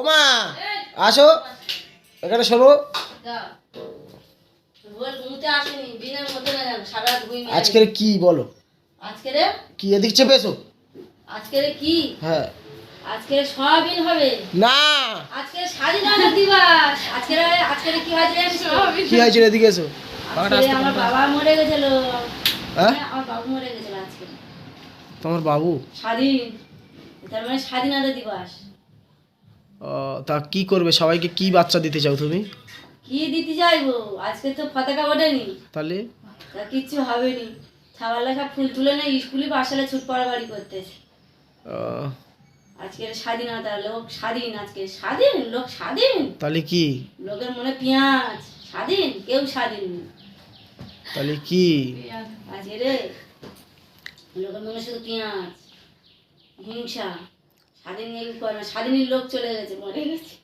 ও মা আসো। এখানে শোনো। আজকের কি বলো? আজকে কি এদিক চেপে এসো। কি? হ্যাঁ। আজকে সয়াবিন হবে। না। আজকে স্বাধীনতা দিবস। আজকে আজকে কি হয়েছে জানিস? তো? কি হয়েছে এদিকে এসো। আজকে আমার বাবা মরে গেছিল। হ্যাঁ? হ্যাঁ, আমার বাবু মরে গেছিল আজকে। তোমার বাবু? স্বাধীন। তার মানে স্বাধীনতা দিবস। তা কি করবে? সবাইকে কি বাচ্চা দিতে চাও তুমি? কি দিতে চাইব? আজকে তো পতাকা ওঠেনি। তাহলে? তা কিচ্ছু হবেনি। ছাওয়ালা সব ফুল তুলে না স্কুলে বাসালে ছুট পড়াবাড়ি করতেছে। আজকে স্বাধীনতা লোক স্বাধীন আজকে স্বাধীন লোক স্বাধীন। তাহলে কি? লোকের মনে পেঁয়াজ। স্বাধীন? কেউ স্বাধীন তাহলে কি? আজকে রে লোকের মনে শুধু পেঁয়াজ। হিংসা। স্বাধীন এই করে না স্বাধীনের লোক চলে গেছে মরে গেছে।